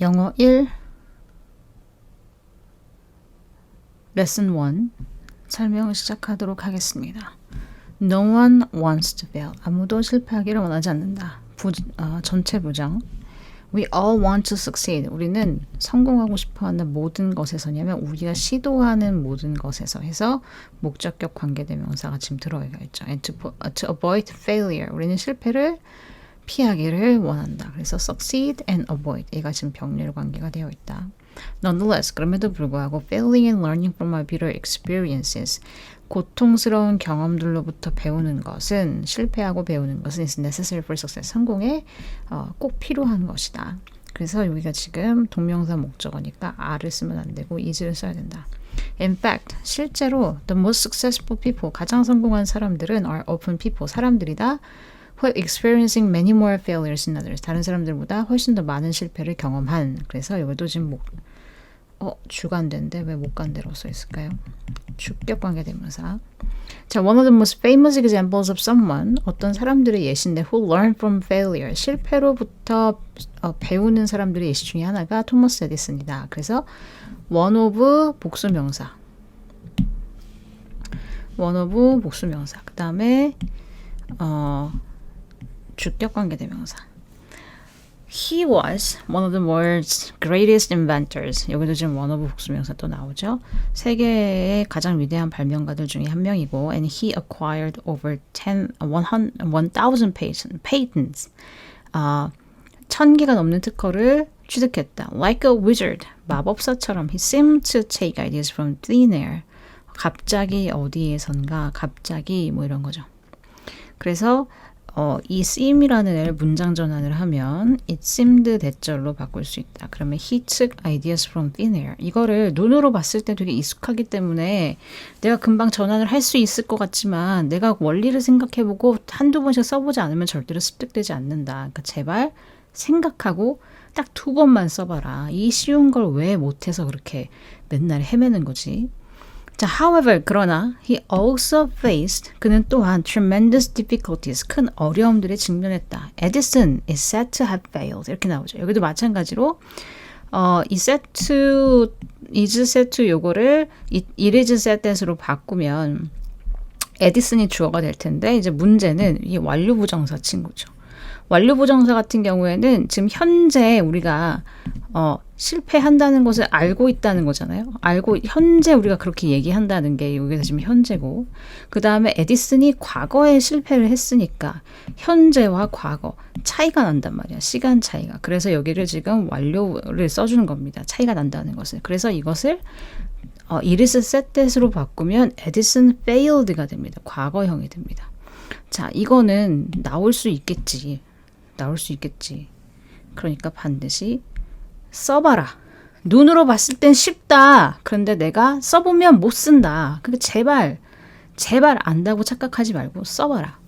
영어 1 레슨 1 설명을 시작하도록 하겠습니다. No one wants to fail. 아무도 실패하기를 원하지 않는다. 부, 어, 전체 부정. We all want to succeed. 우리는 성공하고 싶어하는 모든 것에서냐면 우리가 시도하는 모든 것에서 해서 목적격 관계대명사가 지금 들어가 있죠. And to, to avoid failure. 우리는 실패를 피하기를 원한다. 그래서 succeed and avoid. 얘가 지금 병렬 관계가 되어 있다. Nonetheless, 그럼에도 불구하고 failing and learning from our bitter experiences. 고통스러운 경험들로부터 배우는 것은 실패하고 배우는 것은 is necessary for success. 성공에 어, 꼭 필요한 것이다. 그래서 여기가 지금 동명사 목적어니까 R을 쓰면 안 되고 is를 써야 된다. In fact, 실제로 the most successful people, 가장 성공한 사람들은 are open people, 사람들이다. Experiencing many more failures than others. 다른 사람들보다 훨씬 더 많은 실패를 경험한. 그래서 여기도 지금 목, 어, 주관대인데 왜 못간대로 써 있을까요? 주격 관계 대명사. 자, one of the most famous examples of someone 어떤 사람들의 예시인데 who learned from failure 실패로부터 어, 배우는 사람들의 예시 중에 하나가 토머스 에디슨이다. 그래서 one of 복수 명사. one of 복수 명사. 그 다음에 어, 주격 관계 대명사. He was one of the world's greatest inventors. 여기도 지금 one of 복수명사 또 나오죠. 세계의 가장 위대한 발명가들 중에 한 명이고, and he acquired over 10, 1,000 patents. 아, 천 개가 넘는 특허를 취득했다. Like a wizard, 마법사처럼 he seemed to take ideas from thin air. 갑자기 어디에선가, 갑자기 뭐 이런 거죠. 그래서 어, 이 seem이라는 애를 문장 전환을 하면 it seemed 대절로 바꿀 수 있다. 그러면 he took ideas from thin air. 이거를 눈으로 봤을 때 되게 익숙하기 때문에 내가 금방 전환을 할 수 있을 것 같지만 내가 원리를 생각해보고 한두 번씩 써보지 않으면 절대로 습득되지 않는다. 그러니까 제발 생각하고 딱 두 번만 써봐라. 이 쉬운 걸 왜 못해서 그렇게 맨날 헤매는 거지. 자, however, 그러나 he also faced 그는 또한 tremendous difficulties 큰 어려움들에 직면했다. Edison is said to have failed 이렇게 나오죠. 여기도 마찬가지로 어, 이 said to is said to 요거를 it, it is said that으로 바꾸면 에디슨이 주어가 될 텐데 이제 문제는 이 완료 부정사 친구죠. 완료 부정사 같은 경우에는 지금 현재 우리가 어, 실패한다는 것을 알고 있다는 거잖아요. 알고 현재 우리가 그렇게 얘기한다는 게 여기서 지금 현재고 그 다음에 에디슨이 과거에 실패를 했으니까 현재와 과거 차이가 난단 말이야. 시간 차이가. 그래서 여기를 지금 완료를 써주는 겁니다. 차이가 난다는 것을. 그래서 이것을 어, 이리스 세tet으로 바꾸면 에디슨 failed가 됩니다. 과거형이 됩니다. 자, 이거는 나올 수 있겠지. 나올 수 있겠지. 그러니까 반드시 써봐라. 눈으로 봤을 땐 쉽다. 그런데 내가 써보면 못 쓴다. 그러니까 제발, 제발 안다고 착각하지 말고 써봐라.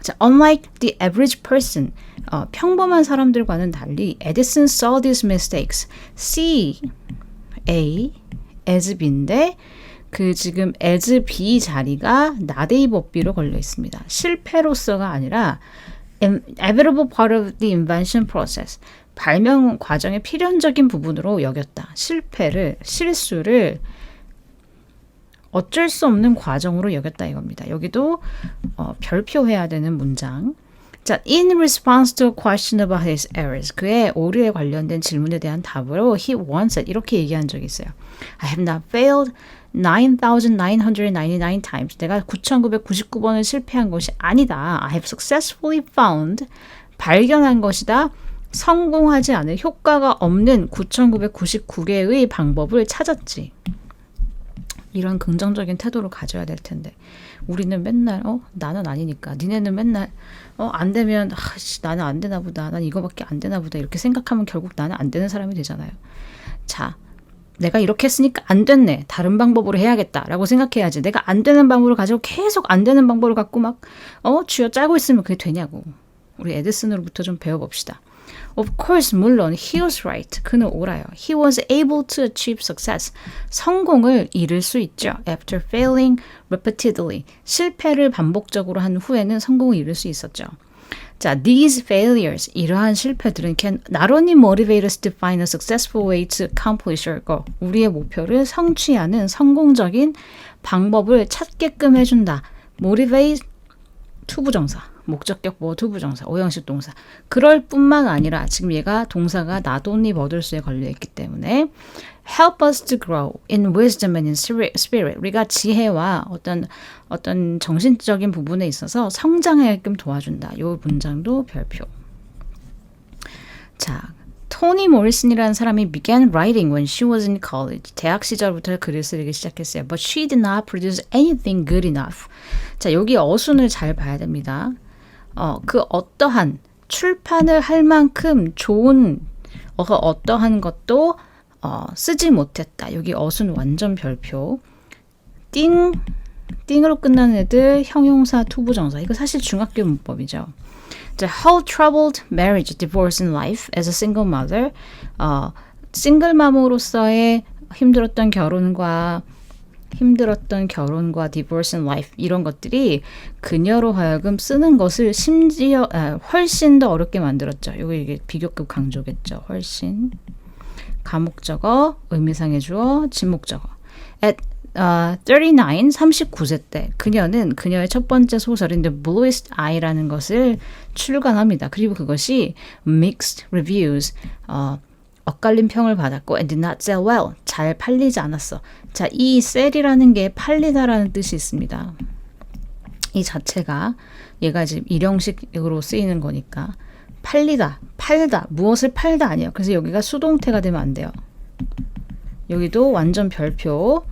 자, unlike the average person, 어, 평범한 사람들과는 달리, Edison saw these mistakes. C, A, as B인데, 그 지금 as B 자리가 나데이 법비로 걸려 있습니다. 실패로서가 아니라 inevitable part of the invention process. 발명 과정의 필연적인 부분으로 여겼다. 실패를, 실수를 어쩔 수 없는 과정으로 여겼다 이겁니다. 여기도 어, 별표해야 되는 문장. 자, in response to a question about his errors. 그의 오류에 관련된 질문에 대한 답으로 he once said 이렇게 얘기한 적이 있어요. I have not failed 9,999 times. 내가 9,999번을 실패한 것이 아니다. I have successfully found 발견한 것이다. 성공하지 않을 효과가 없는 9,999개의 방법을 찾았지. 이런 긍정적인 태도를 가져야 될 텐데 우리는 맨날 어 나는 아니니까 니네는 맨날 어안 되면 아, 씨, 나는 안 되나 보다 난 이거밖에 안 되나 보다 이렇게 생각하면 결국 나는 안 되는 사람이 되잖아요 자 내가 이렇게 했으니까 안 됐네 다른 방법으로 해야겠다라고 생각해야지 내가 안 되는 방법을 가지고 계속 안 되는 방법을 갖고 막 어 쥐어 짜고 있으면 그게 되냐고 우리 에디슨으로부터 좀 배워봅시다 Of course, 물론 he was right. 그는 옳아요. He was able to achieve success. 성공을 이룰 수 있죠. After failing repeatedly. 실패를 반복적으로 한 후에는 성공을 이룰 수 있었죠. 자, these failures, 이러한 실패들은 can not only motivate us to find a successful way to accomplish our goal. 우리의 목표를 성취하는 성공적인 방법을 찾게끔 해준다. motivate 투부정사. 목적격 보호 투부정사, 오형식 동사. 그럴 뿐만 아니라 지금 얘가 동사가 not only 버들스에 걸려 있기 때문에 help us to grow in wisdom and in spirit. 우리가 지혜와 어떤 어떤 정신적인 부분에 있어서 성장하게끔 도와준다. 요 문장도 별표. 자, 토니 모리슨이라는 사람이 began writing when she was in college. 대학 시절부터 글을 쓰기 시작했어요. But she did not produce anything good enough. 자, 여기 어순을 잘 봐야 됩니다. 어, 그 어떠한 출판을 할 만큼 좋은 어, 어떠한 것도 어, 쓰지 못했다. 여기 어순 완전 별표. 띵, 띵으로 끝나는 애들 형용사 투부정사. 이거 사실 중학교 문법이죠. The how troubled marriage, divorce and life as a single mother. 어, 싱글맘으로서의 힘들었던 결혼과 힘들었던 결혼과 divorce and life 이런 것들이 그녀로 하여금 쓰는 것을 심지어 아, 훨씬 더 어렵게 만들었죠. 이거 이게 비교급 강조겠죠. 훨씬 가목적어, 의미상의 주어, 진목적어. At uh, 39, 39세 때 그녀는 그녀의 첫 번째 소설인 The Bluest Eye라는 것을 출간합니다. 그리고 그것이 mixed reviews, 어, 엇갈린 평을 받았고 and did not sell well. 잘 팔리지 않았어. 자, 이 sell이라는 게 팔리다라는 뜻이 있습니다. 이 자체가 얘가 지금 일형식으로 쓰이는 거니까 팔리다, 팔다, 무엇을 팔다 아니에요. 그래서 여기가 수동태가 되면 안 돼요. 여기도 완전 별표.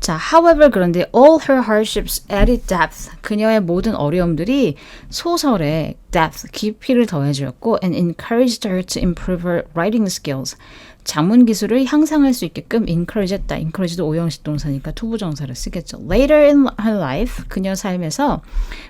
자, however 그런데 all her hardships added depth. 그녀의 모든 어려움들이 소설에 depth, 깊이를 더해주었고 and encouraged her to improve her writing skills. 자문 기술을 향상할 수 있게끔 encourage 했다. encourage도 오형식 동사니까 투부정사를 쓰겠죠. Later in her life, 그녀 삶에서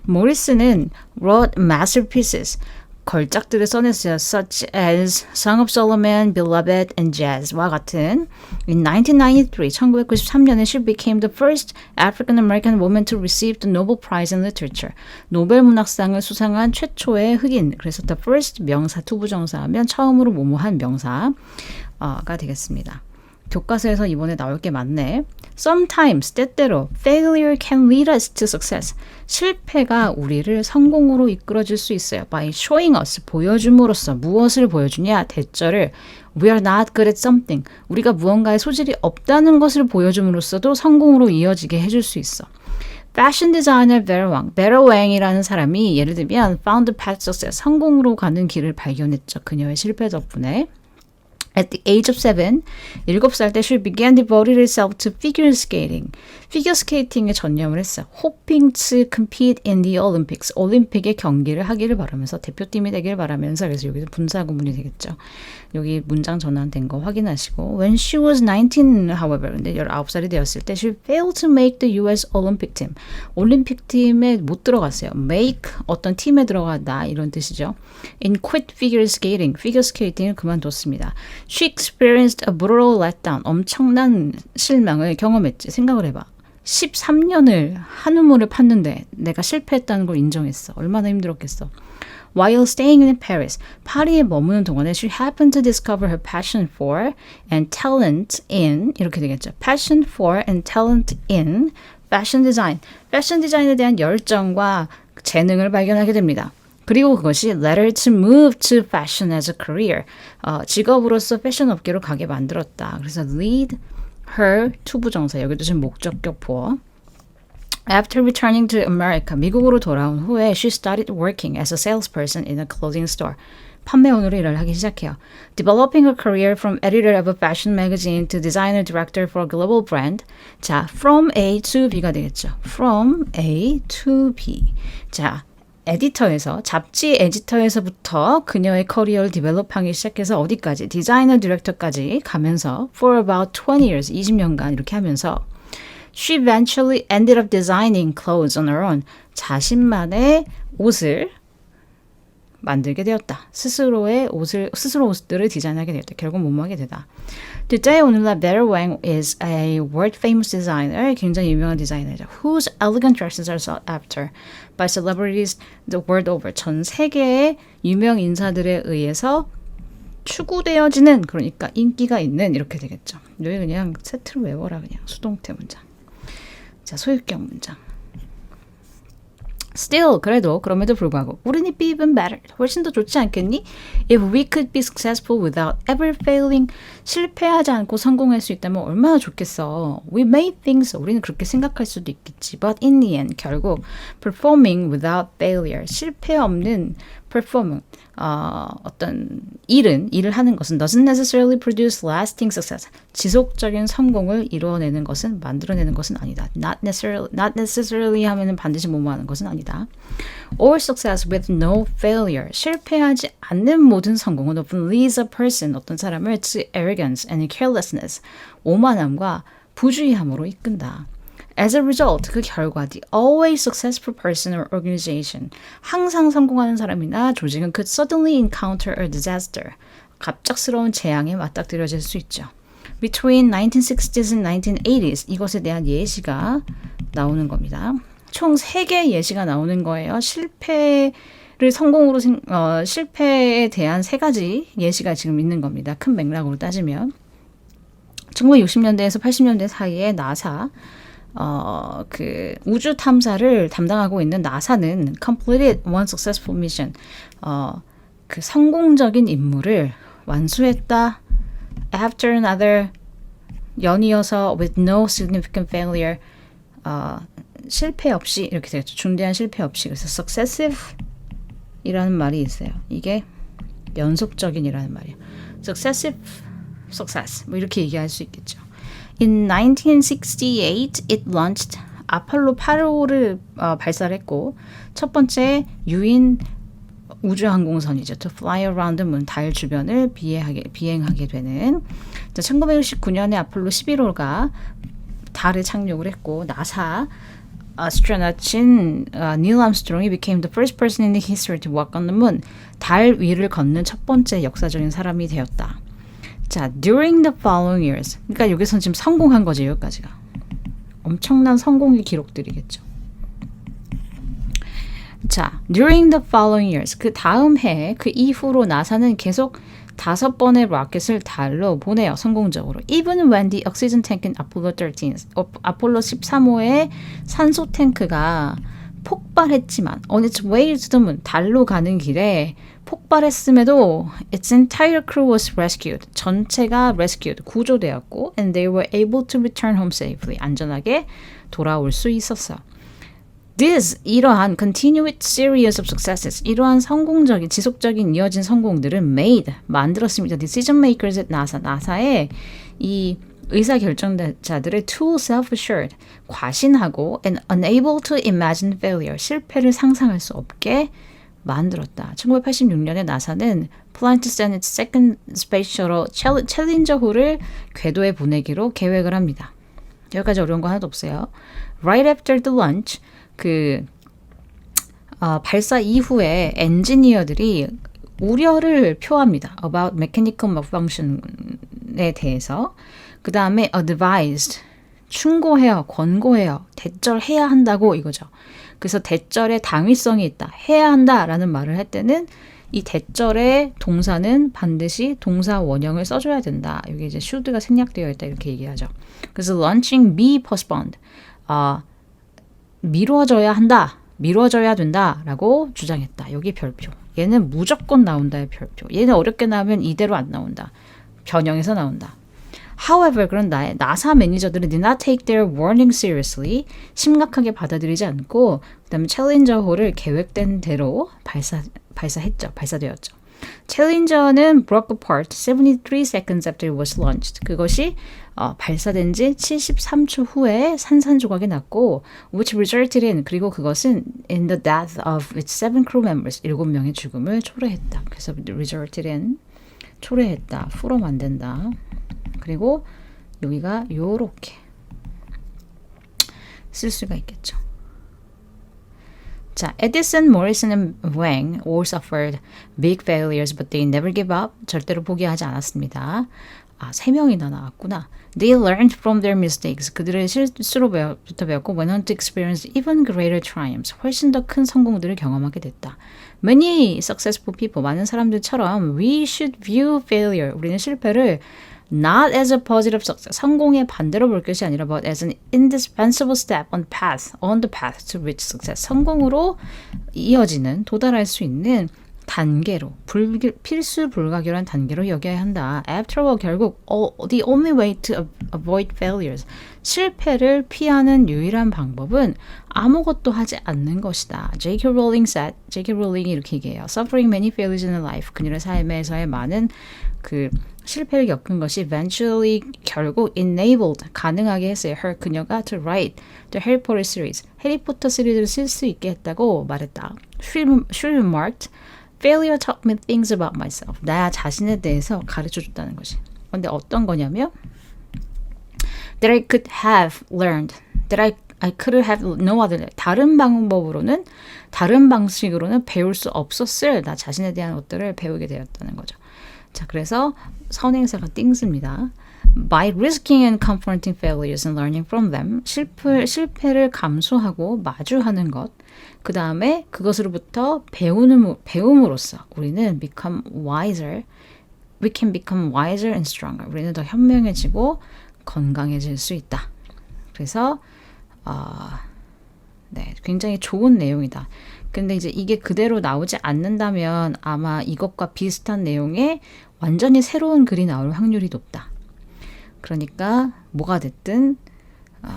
모리스는 wrote masterpieces. 걸작들을 써냈어요. such as Song of Solomon, Beloved and Jazz와 같은 In 1993, 1993년에 she became the first African American woman to receive the Nobel Prize in Literature. 노벨 문학상을 수상한 최초의 흑인. 그래서 the first 명사 투부정사하면 처음으로 모모한 명사가 되겠습니다. 교과서에서 이번에 나올 게 많네. Sometimes 때때로 failure can lead us to success. 실패가 우리를 성공으로 이끌어줄 수 있어요. By showing us 보여줌으로써 무엇을 보여주냐 대절을 We are not good at something. 우리가 무언가에 소질이 없다는 것을 보여줌으로써도 성공으로 이어지게 해줄 수 있어. 패션 디자이너 베러 왕, 베러 왕이라는 사람이 예를 들면 found path success, 성공으로 가는 길을 발견했죠. 그녀의 실패 덕분에. At the age of seven, 일곱 살때 she began devoting herself to figure skating. 피겨 스케이팅에 전념을 했어. Hoping to compete in the Olympics. 올림픽의 경기를 하기를 바라면서 대표팀이 되기를 바라면서 그래서 여기서 분사 구문이 되겠죠. 여기 문장 전환된 거 확인하시고 When she was 19, however, 근데 19살이 되었을 때 she failed to make the US Olympic team. 올림픽 팀에 못 들어갔어요. make 어떤 팀에 들어가다 이런 뜻이죠. In quit figure skating. 피겨 스케이팅을 그만뒀습니다. She experienced a brutal letdown. 엄청난 실망을 경험했지. 생각을 해봐. 13년을 한우물을 팠는데 내가 실패했다는 걸 인정했어. 얼마나 힘들었겠어. While staying in Paris, 파리에 머무는 동안에 she happened to discover her passion for and talent in 이렇게 되겠죠. Passion for and talent in fashion design. 패션 디자인에 대한 열정과 재능을 발견하게 됩니다. 그리고 그것이 led her to move to fashion as a career. 어, 직업으로서 패션 업계로 가게 만들었다. 그래서 lead her 투부정사 여기도 지금 목적격 보어. After returning to America, 미국으로 돌아온 후에 she started working as a salesperson in a clothing store. 판매원으로 일을 하기 시작해요. Developing a career from editor of a fashion magazine to designer director for a global brand. 자, from A to B가 되겠죠. From A to B. 자, 에디터에서 잡지 에디터에서부터 그녀의 커리어를 디벨롭하기 시작해서 어디까지 디자이너 디렉터까지 가면서 for about 20 years 20년간 이렇게 하면서 she eventually ended up designing clothes on her own. 자신만의 옷을 만들게 되었다. 스스로의 옷을 스스로 옷들을 디자인하게 되었다. 결국 몸하게 되다. Today 오늘날 Vera Wang is a world famous designer. 굉장히 유명한 디자이너죠. Whose elegant dresses are sought after by celebrities the world over. 전 세계의 유명 인사들에 의해서 추구되어지는 그러니까 인기가 있는 이렇게 되겠죠. 여기 그냥 세트로 외워라 그냥 수동태 문장. 자 소유격 문장. Still 그래도 그럼에도 불구하고 wouldn't it be even better? 훨씬 더 좋지 않겠니? If we could be successful without ever failing 실패하지 않고 성공할 수 있다면 얼마나 좋겠어. We may think so. 우리는 그렇게 생각할 수도 있겠지. But in the end 결국 performing without failure 실패 없는 performing 어, 어떤 일은 일을 하는 것은 doesn't necessarily produce lasting success. 지속적인 성공을 이루어내는 것은 만들어내는 것은 아니다. Not necessarily, not necessarily 하면은 반드시 뭐뭐하는 것은 아니다. Or success with no failure. 실패하지 않는 모든 성공은 often leads a person 어떤 사람을 to arrogance and carelessness 오만함과 부주의함으로 이끈다. As a result, 그 결과, the always successful person or organization, 항상 성공하는 사람이나 조직은 could suddenly encounter a disaster, 갑작스러운 재앙에 맞닥뜨려질 수 있죠. Between 1960s and 1980s, 이것에 대한 예시가 나오는 겁니다. 총 3개의 예시가 나오는 거예요. 실패 를 성공으로, 생, 어, 실패에 대한 세 가지 예시가 지금 있는 겁니다. 큰 맥락으로 따지면. 1960년대에서 80년대 사이에 나사, 어, 그 우주 탐사를 담당하고 있는 나사는 completed one successful mission. 어, 그 성공적인 임무를 완수했다. After another 연이어서 with no significant failure. 어, 실패 없이 이렇게 되겠죠. 중대한 실패 없이. 그래서 successive 이라는 말이 있어요. 이게 연속적인이라는 말이에요. successive success 뭐 이렇게 얘기할 수 있겠죠. In 1968, it launched 아폴로 8호를 어, 발사했고 첫 번째 유인 우주 항공선이죠. To fly around the moon, 달 주변을 비행하게, 비행하게 되는. 자, 1969년에 아폴로 11호가 달에 착륙을 했고 나사 아스트로나친 어, 닐 암스트롱이 became the first person in the history to walk on the moon. 달 위를 걷는 첫 번째 역사적인 사람이 되었다. 자, during the following years. 그러니까 여기서 지금 성공한 거죠, 여기까지가. 엄청난 성공의 기록들이겠죠. 자, during the following years. 그 다음 해, 그 이후로 나사는 계속 다섯 번의 로켓을 달로 보내요, 성공적으로. Even when the oxygen tank in Apollo 13, 어, 아폴로 13호의 산소 탱크가 폭발했지만 on its way to the moon, 달로 가는 길에 폭발했음에도 its entire crew was rescued. 전체가 rescued, 구조되었고 and they were able to return home safely. 안전하게 돌아올 수 있었어. This 이러한 continued series of successes 이러한 성공적인 지속적인 이어진 성공들은 made 만들었습니다. Decision makers at NASA 나사의 이 의사 결정자들의 too self-assured 과신하고 and unable to imagine failure 실패를 상상할 수 없게 만들었다. 1986년에 나사는 send its second space shuttle 챌린저 호를 궤도에 보내기로 계획을 합니다. 여기까지 어려운 거 하나도 없어요. Right after the launch, 그 어, 발사 이후에 엔지니어들이 우려를 표합니다. About mechanical malfunction에 대해서. 그 다음에 advised, 충고해요, 권고해요, 대절해야 한다고 이거죠. 그래서 대절의 당위성이 있다. 해야 한다라는 말을 할 때는 이 대절의 동사는 반드시 동사 원형을 써줘야 된다. 여기 이제 should가 생략되어 있다 이렇게 얘기하죠. 그래서 launching be postponed. 아, 미뤄져야 한다. 미뤄져야 된다라고 주장했다. 여기 별표. 얘는 무조건 나온다의 별표. 얘는 어렵게 나오면 이대로 안 나온다. 변형해서 나온다. However, 그런 나, 나사 매니저들은 did not take their warning seriously. 심각하게 받아들이지 않고 그다음에 챌린저호를 계획된 대로 발사 발사했죠. 발사되었죠. 챌린저는 broke apart 73 seconds after it was launched. 그것이 어, 발사된 지 73초 후에 산산조각이 났고 which resulted in 그리고 그것은 in the death of its seven crew members 7명의 죽음을 초래했다. 그래서 resulted in 초래했다. 풀어 만든다. 그리고 여기가 요렇게 쓸 수가 있겠죠. 자, Edison, Morrison, and Wang all suffered big failures, but they never give up. 절대로 포기하지 않았습니다. 아, 세 명이나 나왔구나. They learned from their mistakes. 그들의 실수로부터 배웠고 went on to experience even greater triumphs. 훨씬 더 큰 성공들을 경험하게 됐다. Many successful people, 많은 사람들처럼 we should view failure. 우리는 실패를 not as a positive success, 성공의 반대로 볼 것이 아니라 but as an indispensable step on path, on the path to reach success. 성공으로 이어지는 도달할 수 있는 단계로 불, 필수 불가결한 단계로 여겨야 한다. After all, 결국 all, the only way to avoid failures 실패를 피하는 유일한 방법은 아무것도 하지 않는 것이다. J.K. Rowling said, J.K. Rowling이 이렇게 얘기해요. Suffering many failures in life. 그녀의 삶에서의 많은 그 실패를 겪은 것이 eventually 결국 enabled 가능하게 했어요. her 그녀가 to write the Harry Potter series 해리포터 시리즈를 쓸 수 있게 했다고 말했다. She, she remarked, failure taught me things about myself. 나 자신에 대해서 가르쳐 줬다는 것이. 근데 어떤 거냐면 that I could have learned, that I I could have no other 다른 방법으로는 다른 방식으로는 배울 수 없었을 나 자신에 대한 것들을 배우게 되었다는 거죠. 자, 그래서 선행사가 띵스입니다. By risking and confronting failures and learning from them, 실패, 실패를 감수하고 마주하는 것, 그 다음에 그것으로부터 배우는, 배움으로써 우리는 become wiser, we can become wiser and stronger. 우리는 더 현명해지고 건강해질 수 있다. 그래서, 어, 네, 굉장히 좋은 내용이다. 근데 이제 이게 그대로 나오지 않는다면 아마 이것과 비슷한 내용의 완전히 새로운 글이 나올 확률이 높다. 그러니까 뭐가 됐든 어,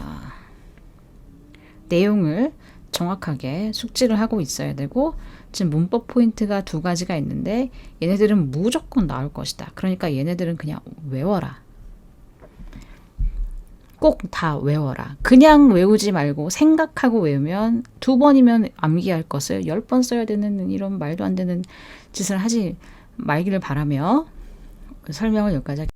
내용을 정확하게 숙지를 하고 있어야 되고 지금 문법 포인트가 두 가지가 있는데 얘네들은 무조건 나올 것이다. 그러니까 얘네들은 그냥 외워라. 꼭 다 외워라. 그냥 외우지 말고 생각하고 외우면 두 번이면 암기할 것을 열 번 써야 되는 이런 말도 안 되는 짓을 하지 말기를 바라며 설명을 여기까지